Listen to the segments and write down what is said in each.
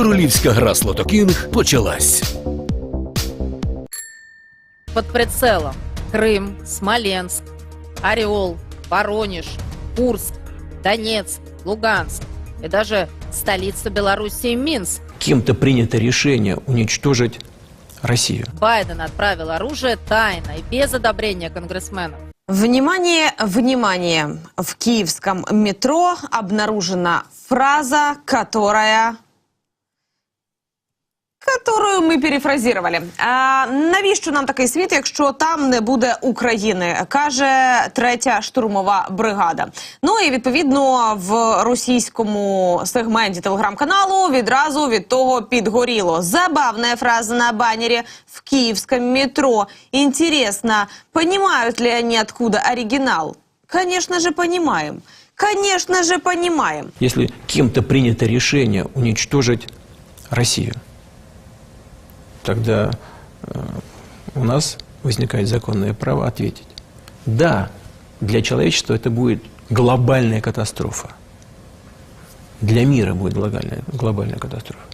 Королівська гра Слото Кінг почалась. под прицелом Крым, Смоленск, Орел, Воронеж, Курск, Донецк, Луганск и даже столица Белоруссии Минск. кем-то принято решение уничтожить Россию. Байден отправил оружие тайно и без одобрения конгрессменов. Внимание, внимание! В киевском метро обнаружена фраза, которая Которую ми перефразували. А навіщо нам такий світ, якщо там не буде України? каже третя штурмова бригада. Ну і відповідно в російському сегменті телеграм-каналу відразу від того підгоріло. Забавна фраза на баннері в київському метро. Інтересно, понимают ли они откуда оригинал? Конечно же, понимаем. Конечно же, понимаем. Если кем-то принято решение уничтожить Россию, тогда э, у нас возникает законное право ответить. Да, для человечества это будет глобальная катастрофа. Для мира будет глобальная, глобальная катастрофа.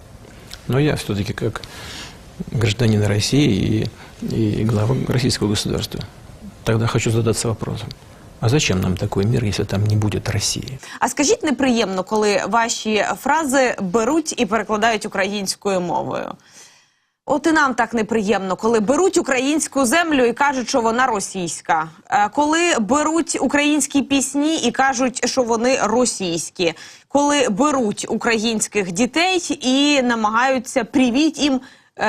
Но я все-таки как гражданин России и, и глава российского государства тогда хочу задаться вопросом. А зачем нам такой мир, если там не будет России? А скажіть неприємно, коли ваші фрази беруть і перекладають українською мовою. От і нам так неприємно, коли беруть українську землю і кажуть, що вона російська. Е, Коли беруть українські пісні і кажуть, що вони російські. Коли беруть українських дітей і намагаються привіть їм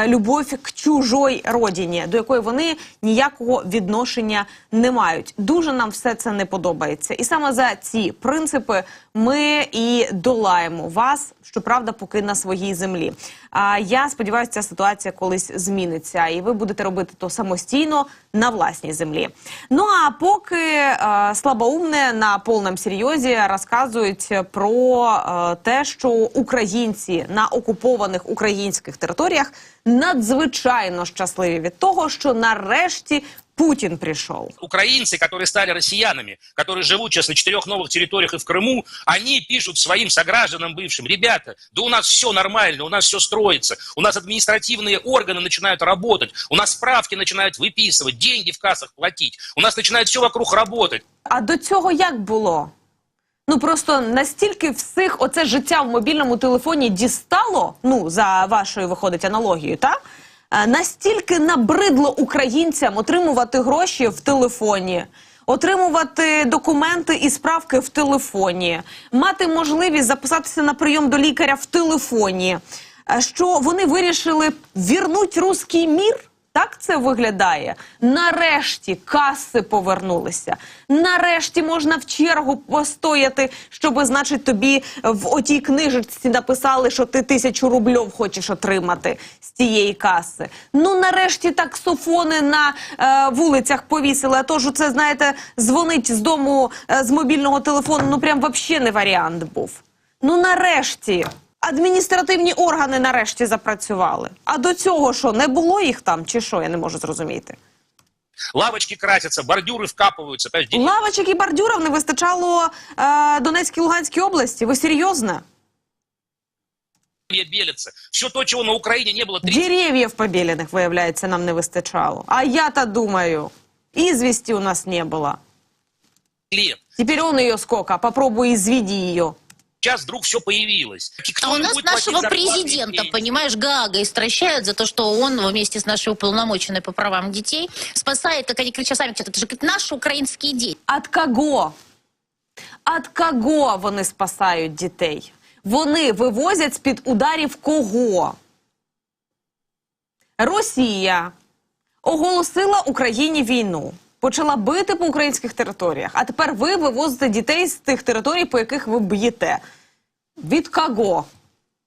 любов к чужой родині, до якої вони ніякого відношення не мають. Дуже нам все це не подобається. І саме за ці принципи ми і долаємо вас, щоправда, поки на своїй землі. А я сподіваюся, ця ситуація колись зміниться, і ви будете робити то самостійно на власній землі. Ну а поки е, слабоумне на повному серйозі розказують про е, те, що українці на окупованих українських територіях надзвичайно щасливі від того, що нарешті Путін прийшов. украинцы, которые стали россиянами, которые живут сейчас на четырех новых территориях и в Крыму, они пишут своим согражданам бывшим, ребята, да у нас все нормально, у нас все строится, у нас административные органы начинают работать, у нас справки начинают выписывать, деньги в кассах платить, у нас начинает все вокруг работать. А до цього як було? Ну просто настільки всіх оце життя в мобільному телефоні дістало, ну за вашою виходить аналогією, та Е, настільки набридло українцям отримувати гроші в телефоні. Отримувати документи і справки в телефоні, мати можливість записатися на прийом до лікаря в телефоні. Е, Що вони вирішили вірнуть руський мір? Так це виглядає. Нарешті каси повернулися. Нарешті можна в чергу постояти, щоб, значить, тобі в отій книжечці написали, що ти тисячу рубльов хочеш отримати з тієї каси. Ну нарешті таксофони на е, вулицях повісили. А то ж це, знаєте, дзвонить з дому е, з мобільного телефону. Ну прям вообще не варіант був. Ну нарешті. Адміністративні органи нарешті запрацювали. А до цього що, не було їх там, чи що, я не можу зрозуміти. Лавочки красятся, бордюры вкапываются, понимаешь, деревья Лавочок і бордюрів не вистачало е, Донецькій Луганській області. Ви серйозно? белятся. Все то, чего на Украине не было 30 Дерев'їв побілених, виявляється, нам не вистачало. А я-то думаю, ізвісті у нас не було. лет. Теперь он ее сколько? Попробуй изведи ее. Сейчас вдруг все появилось. Кто А у нас будет нашего президента, детей? понимаешь, Гага истращают за то, что он вместе с нашей уполномоченной по правам детей спасает, как они кричат сами, это же говорит, наши украинские дети. От кого? От кого вони спасають дітей? Вони вивозять з-під ударів кого? Росія оголосила Україні війну. Почала бити по українських територіях. А тепер ви вивозите дітей з тих територій, по яких ви б'єте. Від кого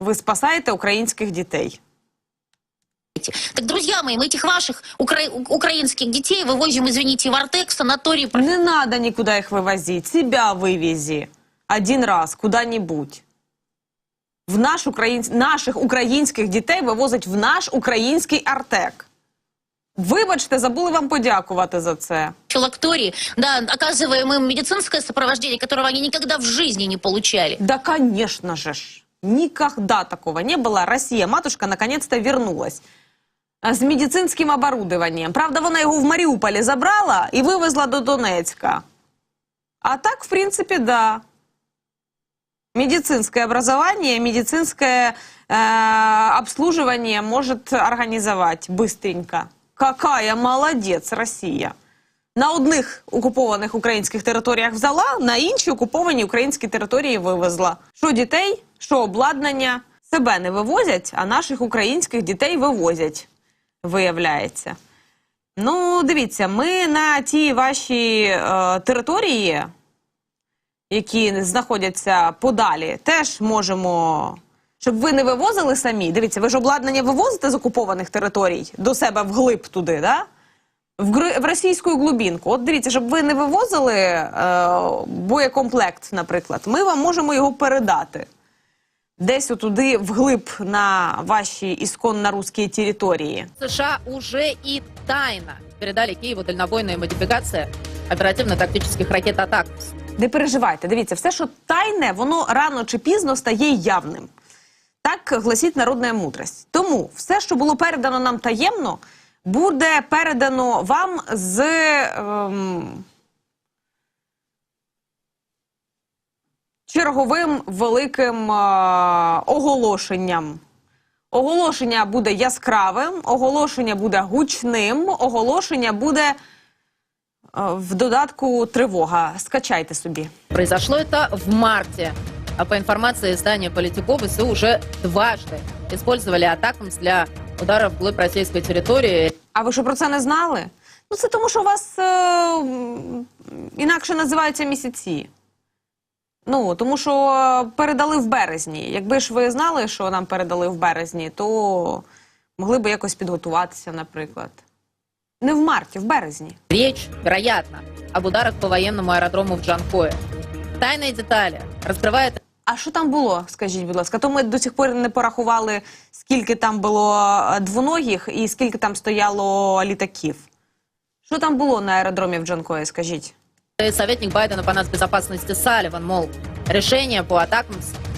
ви спасаєте українських дітей? Так, друзья мои, мы этих ваших укра- у- украинских детей вывозим, извините, в Артек, в санаторий. Не надо никуда их вывозить. Себя вывези. Один раз, куда-нибудь. В наш україн... Наших українських дітей вивозять в наш український Артек. Вибачте, забули вам подякувати за це. филактории, да, оказываем им медицинское сопровождение, которого они никогда в жизни не получали. Да, конечно же ж. Никогда такого не было. Россия, матушка, наконец-то вернулась. А З медицинським оборудованием. Правда, вона його в Маріуполі забрала і вивезла до Донецька. А так, в принципе, да. Медицинское образование, медицинское э, обслуживание может организовать быстренько. Какая молодець Росія. На одних окупованих українських територіях взяла, на інші окуповані українські території вивезла. Що дітей, що обладнання себе не вивозять, а наших українських дітей вивозять, виявляється. Ну, дивіться, ми на ті ваші е, території, які знаходяться подалі, теж можемо. Щоб ви не вивозили самі. Дивіться, ви ж обладнання вивозите з окупованих територій до себе вглиб туди, да? в, гри- в російську глубінку. От дивіться, щоб ви не вивозили е, боєкомплект, наприклад, ми вам можемо його передати. Десь отуди вглиб на ваші ісконно русські території. США уже и тайно передали Киеву дальнобойные модификации оперативно-тактических ракет «Атакмс». Не переживайте, дивіться, все, що тайне, воно рано чи пізно стає явним. Так гласить народна мудрость. Тому все, що було передано нам таємно, буде передано вам з ем, черговим великим е, оголошенням. Оголошення буде яскравим, оголошення буде гучним, оголошення буде е, в додатку тривога. Скачайте собі. Произошло это в марте. А по информации издания «Политико», ВСУ уже дважды использовали «Атакмс» для ударов вглубь российской территории. А ви що про це не знали? Ну це тому, що у вас е, м, інакше називаються місяці. Ну, тому що е, передали в березні. Якби ж ви знали, що нам передали в березні, то могли б якось підготуватися, наприклад. Не в марті, в березні. Речь, вероятно, об ударах по военному аэродрому в Джанкое. Тайные детали раскрывает а що там було, скажіть, будь ласка? То ми до сих пор не порахували, скільки там було е, двоногих і скільки там стояло літаків. Що там було на аеродромі в Джанкої, скажіть? советник Байдена по нацбезопасности Салливан, мол, решение по атакам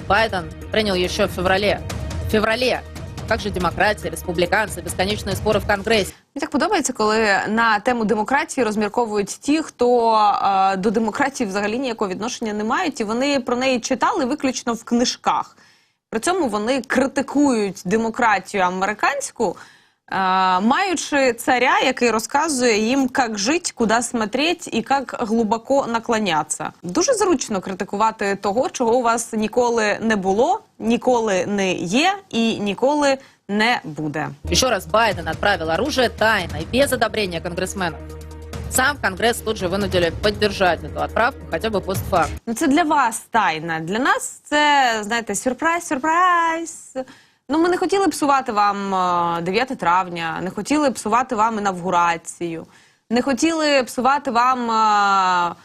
Байден принял еще в феврале. В феврале. Как же демократия, республиканцы, бесконечные споры в Конгрессе. Мені так подобається, коли на тему демократії розмірковують ті, хто е, до демократії взагалі ніякого відношення не мають, і вони про неї читали виключно в книжках. При цьому вони критикують демократію американську, е, маючи царя, який розказує їм, як жити, куди смотреть і як глибоко наклонятися. Дуже зручно критикувати того, чого у вас ніколи не було, ніколи не є і ніколи не буде. Еще раз, Байден отправил оружие тайно и без одобрения конгрессменов. Сам Конгресс тут же вынудили поддержать эту отправку хотя бы постфактум. Ну, це для вас тайна. Для нас це, знаєте, сюрприз, сюрприз. Ну, ми не хотіли псувати вам е, 9 травня, не хотіли псувати вам інавгурацію, не хотіли псувати вам е,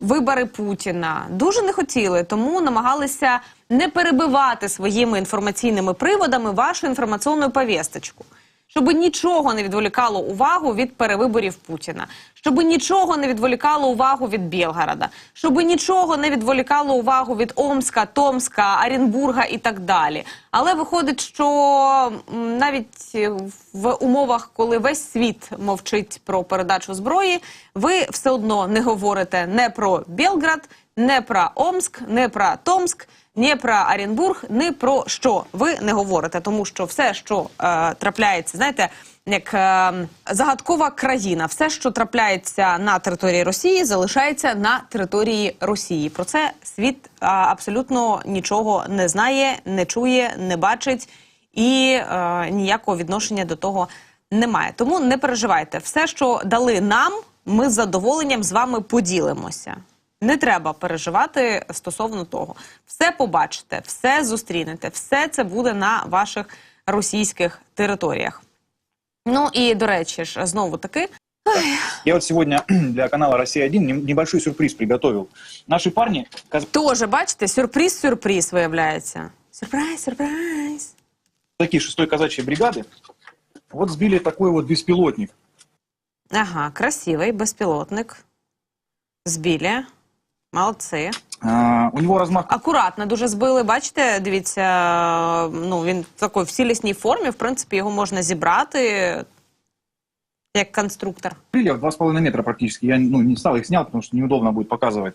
вибори Путіна. Дуже не хотіли, тому намагалися не перебивати своїми інформаційними приводами вашу інформаційну повісточку. Щоб нічого не відволікало увагу від перевиборів Путіна, щоб нічого не відволікало увагу від Білгорода, щоб нічого не відволікало увагу від Омська, Томська, Оренбурга і так далі. Але виходить, що навіть е, в умовах, коли весь світ мовчить про передачу зброї, ви все одно не говорите не про Білград, не про Омськ, не про Томськ, не про Оренбург, не про що ви не говорите, тому що все, що е, трапляється, знаєте, як е, загадкова країна, все, що трапляється на території Росії, залишається на території Росії. Про це світ е, абсолютно нічого не знає, не чує, не бачить і е, ніякого відношення до того немає. Тому не переживайте, все, що дали нам, ми з задоволенням з вами поділимося. Не треба переживати стосовно того. Все побачите, все зустрінете, все це буде на ваших російських територіях. Ну і до речі ж, знову таки, Я вот сегодня для канала «Россия-1» нем- небольшой сюрприз приготовил. Наши парни, теж бачите, сюрприз-сюрприз виявляється. Сюрприз, сюрприз. казаки 6-й казачьей бригады, вот сбили такой вот беспилотник. Ага, красивий безпілотник. Збілі. Молодці. А, у него размах Акуратно дуже збили. Бачите, дивіться, е, ну він в такій в цілісній формі. В принципі, його можна зібрати як конструктор. крыльев 2,5 метра практически. Я ну, не стал их снял, потому что неудобно будет показывать.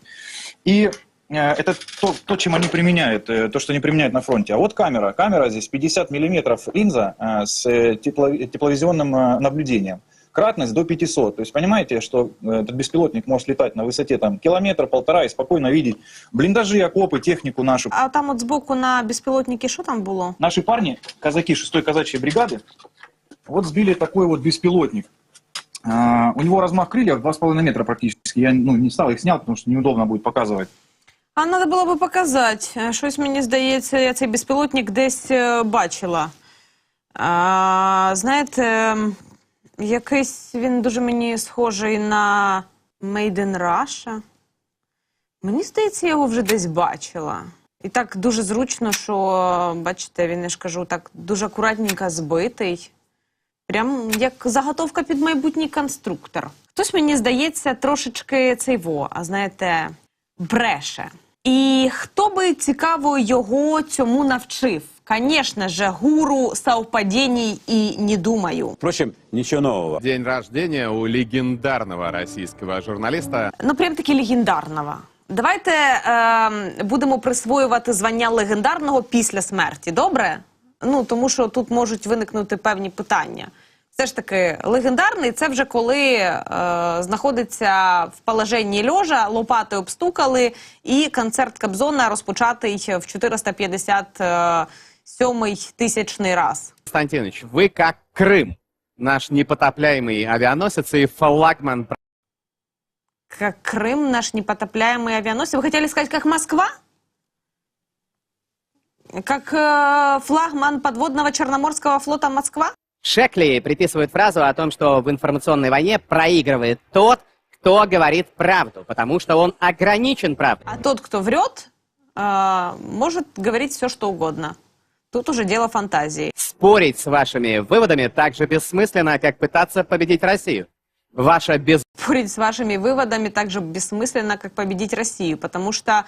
И э, это то, то, чем они применяют, э, то, что они применяют на фронте. А вот камера. Камера здесь 50 миллиметров линза э, с э, тепло- тепловизионным э, наблюдением. Кратность до 500. То есть понимаете, что э, этот беспилотник может летать на высоте там, километра, полтора и спокойно видеть блиндажи, окопы, технику нашу. А там, от збоку на безпілотники, що там було? Наши парни, казаки 6-й казачьей бригады, вот сбили такой вот беспилотник. А, у него размах крыльев 2,5 метра практически. Я ну, не стал их снял, потому что неудобно будет показывать. А треба було би показати. Е, Щось мені здається, я цей безпілотник десь е, бачила. А, знаєте, м, якийсь він дуже мені схожий на Made in Russia. Мені здається, я його вже десь бачила. І так дуже зручно, що, бачите, він, я ж кажу, так дуже акуратненько збитий. Прям як заготовка під майбутній конструктор. Хтось, мені здається, трошечки цей во, а знаєте, бреше. І хто би цікаво його цьому навчив? Звісно же, гуру совпадений і не думаю. Впрочем, ничего нового. День рождения у легендарного российского журналиста Ну, прям таки легендарного. Давайте е, будемо присвоювати звання легендарного після смерті. Добре? Ну тому що тут можуть виникнути певні питання. Все ж таки, легендарний це вже коли е, знаходиться в положенні льожа, лопати обстукали, і концерт Кобзона розпочатий в 457 тисячний раз. Константинович. Вы как Крым, наш непотопляемый авианосец и флагман Как Крым, наш непотопляемый авианосец. Вы хотели сказать, как Москва? Как э, флагман подводного Черноморского флота Москва? Шекли приписывают фразу о том, что в информационной войне проигрывает тот, кто говорит правду, потому что он ограничен правдой. А тот, кто врет, э, может говорить все, что угодно. Тут уже дело фантазии. Спорить с вашими выводами так же бессмысленно, как пытаться победить Россию. Ваша без... Спорить с вашими выводами так же бессмысленно, как победить Россию, потому что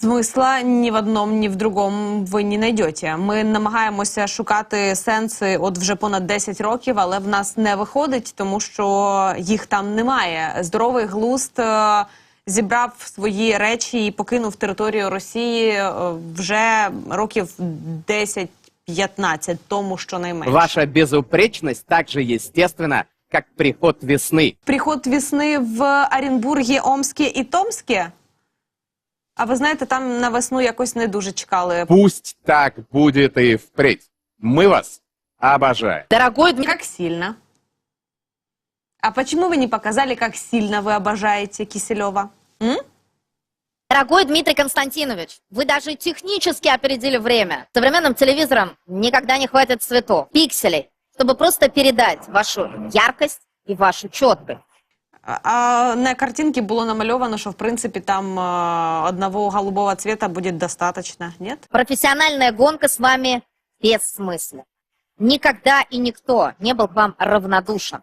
смисла ні в одному, ні в другому ви не знайдете. Ми намагаємося шукати сенси от вже понад 10 років, але в нас не виходить, тому що їх там немає. Здоровий глузд е, зібрав свої речі і покинув територію Росії е, вже років 10-15 тому, що найменше. Ваша безупречность так же естественна, как приход весны. Приход весни в Оренбургі, Омське і Томське. А ви знаєте, там на весну якось не дуже чекали. Пусть так будет и впредь. Мы вас обожаем. Дорогой Дмитрий Как сильно. А почему вы не показали, как сильно вы обожаете Киселева? М? Дорогой Дмитрий Константинович, вы даже технически опередили время. Современным телевизором никогда не хватит цветов, пикселей, чтобы просто передать вашу яркость и вашу четкость. А а на картинке було намальовано, що в принципі там е, одного голубого цвета буде достаточно, нет? Профессиональная гонка с вами бессмысленна. Никогда и никто не был вам равнодушен.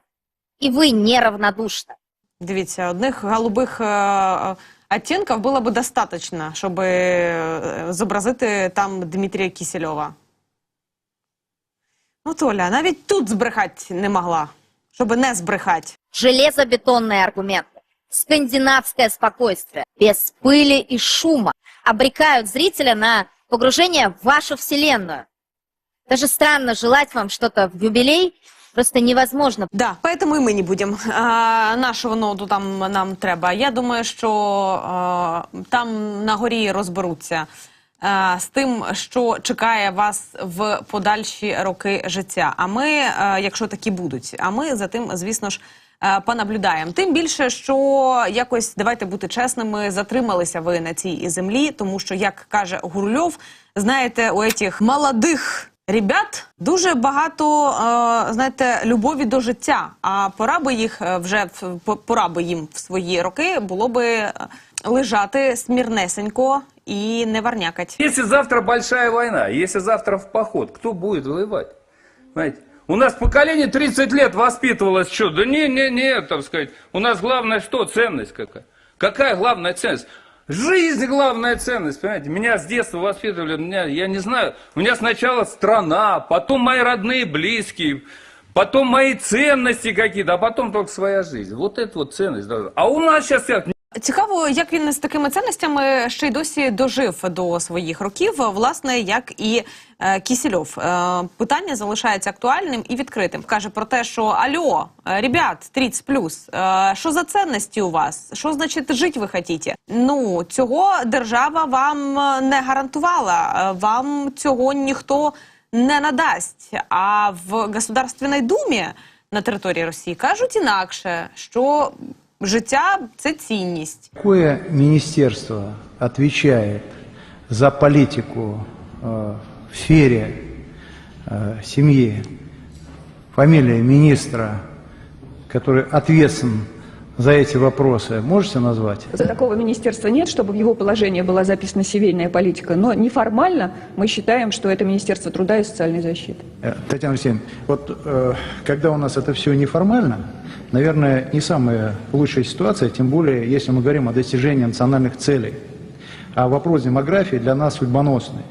И вы не равнодушны. Дивіться, одних голубих е, е, оттінків було б достаточно, щоб е, зобразити там Дмитрія Кісельова. Ну, Толя, навіть тут збрехати не могла, щоб не збрехати. Железобетонные аргументы, скандинавское спокойствие, без пыли и шума обрекают зрителя на погружение в вашу вселенную. Даже странно желать вам что-то в юбилей, просто невозможно. Да, поэтому і ми не будемо. А, нашого ноду там нам треба. Я думаю, що а, там на горі розберуться а, з тим, що чекає вас в подальші роки життя. А ми, а, якщо такі будуть, а ми за тим, звісно ж. Понаблюдаємо. Тим більше, що якось давайте бути чесними, затрималися ви на цій землі, тому що, як каже Гурльов, знаєте, у цих молодих ребят дуже багато е, знаєте, любові до життя. А пора би їх е, вже пора би їм в свої роки було би е, лежати смірнесенько і не варнякать. Если завтра большая война, если завтра в поход, кто будет воевать? Знаете, у нас поколение 30 лет воспитывалось что? Да не, не, не, так сказать. У нас главное что? Ценность какая? Какая главная ценность? Жизнь главная ценность, понимаете? Меня с детства воспитывали, меня, я не знаю, у меня сначала страна, потом мои родные, близкие, потом мои ценности какие-то, а потом только своя жизнь. Вот это вот ценность. А у нас сейчас? Цікаво, як він з такими цінностями ще й досі дожив до своїх років, власне, як і е, Кісільов. Е, питання залишається актуальним і відкритим. Каже про те, що альо, е, ребят, 30 плюс, е, що за цінності у вас? Що значить жити ви хотіте? Ну цього держава вам е, не гарантувала. Е, Вам цього ніхто не надасть. А в Государственній Думі на території Росії кажуть інакше, що життя це цінність. Яке міністерство відповідає за політику в сфері сім'ї? Фамілія міністра, який відповідальний за эти вопросы, можете назвать? Такого министерства нет, чтобы в его положении была записана семейная политика, но неформально мы считаем, что это Министерство труда и социальной защиты. Э, Татьяна Алексеевна, вот э, когда у нас это все неформально, наверное, не самая лучшая ситуация, тем более, если мы говорим о достижении национальных целей. А вопрос демографии для нас судьбоносный.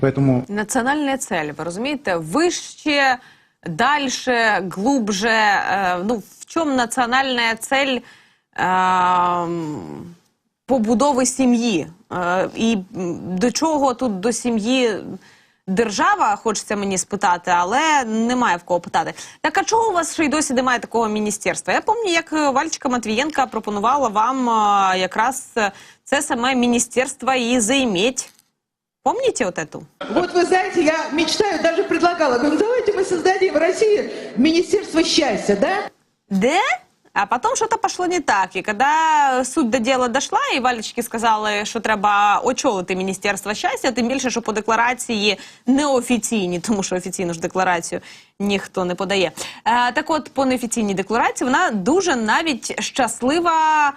Поэтому Національна цель, ви розумієте, вище, дальше, глубже. Е, ну, в чому національна цель побудови сім'ї? Е, і до чого тут до сім'ї держава, хочеться мені спитати, але немає в кого питати. Так а чого у вас ще й досі немає такого міністерства? Я пам'ятаю, як Вальчика Матвієнка пропонувала вам е, якраз це саме міністерство і займіть. Помните вот эту? Вот вы знаете, я мечтаю, даже предлагала, говорю, ну давайте мы создадим в России Министерство счастья, да? Да? А потом что-то пошло не так. І коли суть до діла дошла, і Валечки сказали, що треба очолити Міністерство щастя, тим більше, що по декларації неофіційні, тому що офіційну ж декларацію ніхто не подає. Е, так от, по неофіційній декларації вона дуже навіть щаслива,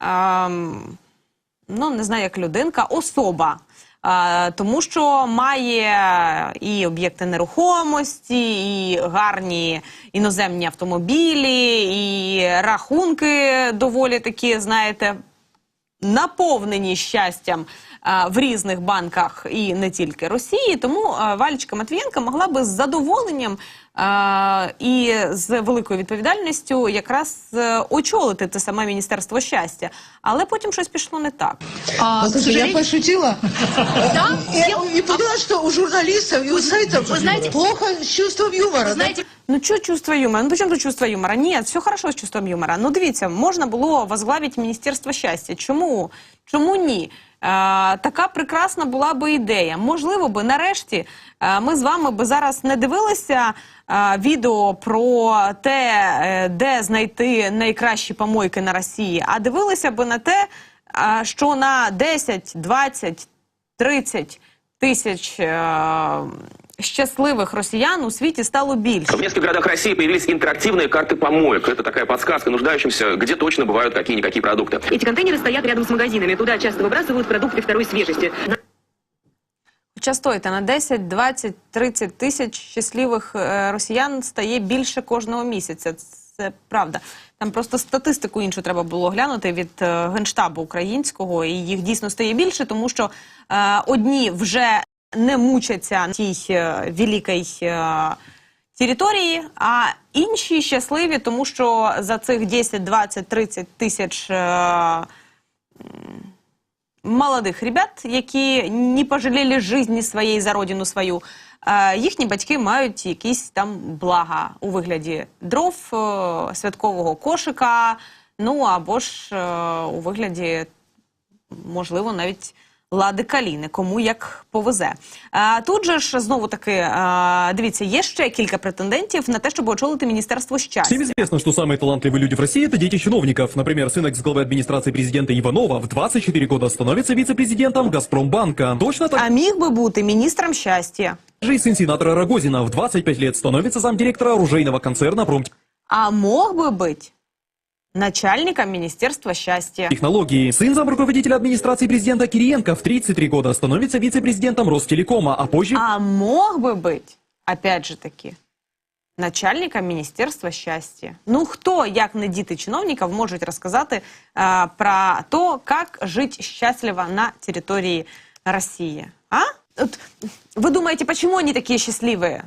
ем, ну не знаю, як людинка, особа. Тому що має і об'єкти нерухомості, і гарні іноземні автомобілі, і рахунки доволі такі, знаєте, наповнені щастям в різних банках і не тільки Росії. Тому Валічка Матвієнка могла би з задоволенням і з великою відповідальністю якраз е, очолити те саме Міністерство щастя. Але потім щось пішло не так. А, Слушай, я пошутила. Да? И, поняла, что у журналистов и у сайтов плохо с чувством юмора. Знаете, Ну, що чувство юмора? Ну, при чому тут чувство юмора? Ні, все хорошо з чувством юмора. Ну, дивіться, можна було возглавити Міністерство щастя. Чому? Чому ні? Е, така прекрасна була би ідея. Можливо би, нарешті, е, ми з вами би зараз не дивилися е, відео про те, де знайти найкращі помойки на Росії, а дивилися би на те, що на 10, 20, 30 тисяч е, щасливих росіян у світі стало більше. В нескольких городах России появились интерактивные карты помоек. Это такая подсказка нуждающимся, где точно бывают какие-никакие продукты. эти контейнеры стоят рядом с магазинами. Туда часто выбрасывают продукты второй свежести. Хоча стойте, на 10, 20, 30 тисяч щасливих е, росіян стає більше кожного місяця. Це правда. Там просто статистику іншу треба було глянути від е, генштабу українського, і їх дійсно стає більше, тому що е, одні вже не мучаться на тій е, великій е, території, а інші щасливі, тому що за цих 10, 20, 30 тисяч. Е, молодих ребят, які не пожаліли житті своєї за родину свою. Їхні батьки мають якісь там блага у вигляді дров, святкового кошика, ну або ж у вигляді, можливо, навіть лади каліни, кому як повезе. Е, Тут же ж знову таки, е, дивіться, є ще кілька претендентів на те, щоб очолити міністерство щастя. Всем известно, что самые талантливые люди в России – это дети чиновников. Например, сын экс-главы администрации президента Иванова в 24 года становится вице-президентом «Газпромбанка». Точно так А міг би бути міністром щастя. же и сын сенатора Рогозина в 25 лет становится замдиректора оружейного концерна А мог бы быть начальником Министерства счастья. «Промтехнологии». Сын замруководителя администрации президента Кириенко в 33 года становится вице-президентом Ростелекома, а позже А мог бы быть, опять же таки, начальника Міністерства щастя. Ну хто, як не діти чиновників, можуть розказати е, про то, як жити щасливо на території Росії? А? От, вы думаете, почему они такие счастливые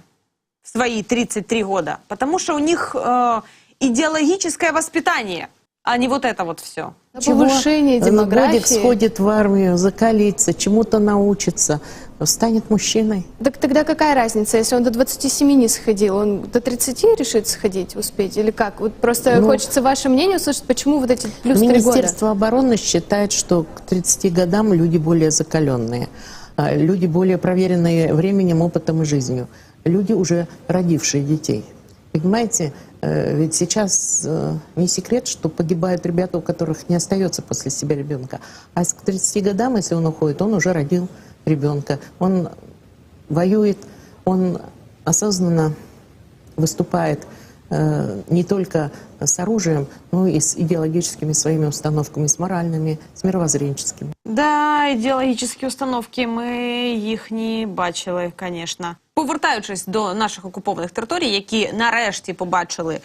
в свои 33 года? Потому что у них э, идеологическое воспитание, а не вот это вот все. Повышение демографии. Годик сходит в армию, закалится, чему-то научится, станет мужчиной. Так тогда какая разница, если он до 27 не сходил, он до 30 решит сходить, успеть? Или как? Вот просто Ну, хочется ваше мнение услышать, почему вот эти плюс 3 года? Министерство обороны считает, что к 30 годам люди более закаленные, а, люди более проверенные временем, опытом и жизнью, люди уже родившие детей. Понимаете, э, ведь сейчас э, не секрет, что погибают ребята, у которых не остается после себя ребенка. А с- к 30 годам, если он уходит, он уже родил ребенка. Он воюет, он осознанно выступает э, не только с оружием, но и с идеологическими своими установками, с моральными, с мировоззренческими. Да, ідеологічні установки ми їх не бачили, звісно. Повертаючись до наших окупованих територій, які нарешті побачили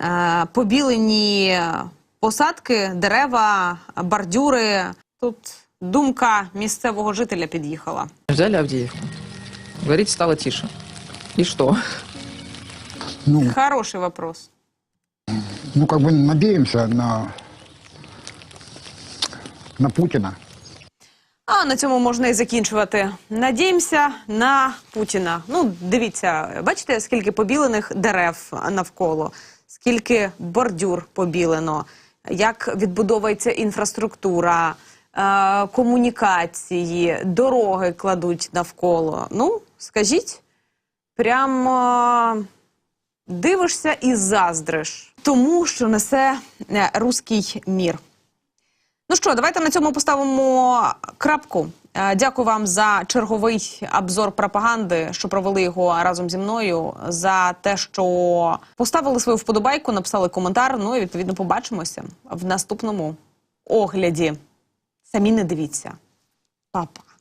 е, побілені посадки, дерева, бордюри. Тут думка місцевого жителя під'їхала. Взяли Авдеевку. Говорить, стало тише. И что? Ну, Хороший вопрос. ну, как бы надеемся на, на Путина. А на цьому можна і закінчувати. Надіємося на Путіна. Ну, дивіться, бачите, скільки побілених дерев навколо, скільки бордюр побілено, як відбудовується інфраструктура, е, комунікації, дороги кладуть навколо. Ну, скажіть, прямо дивишся і заздриш тому, що несе е, руський мір. Ну що, давайте на цьому поставимо крапку. Е, Дякую вам за черговий обзор пропаганди, що провели його разом зі мною. За те, що поставили свою вподобайку, написали коментар. Ну і відповідно побачимося в наступному огляді. Самі не дивіться. Папа.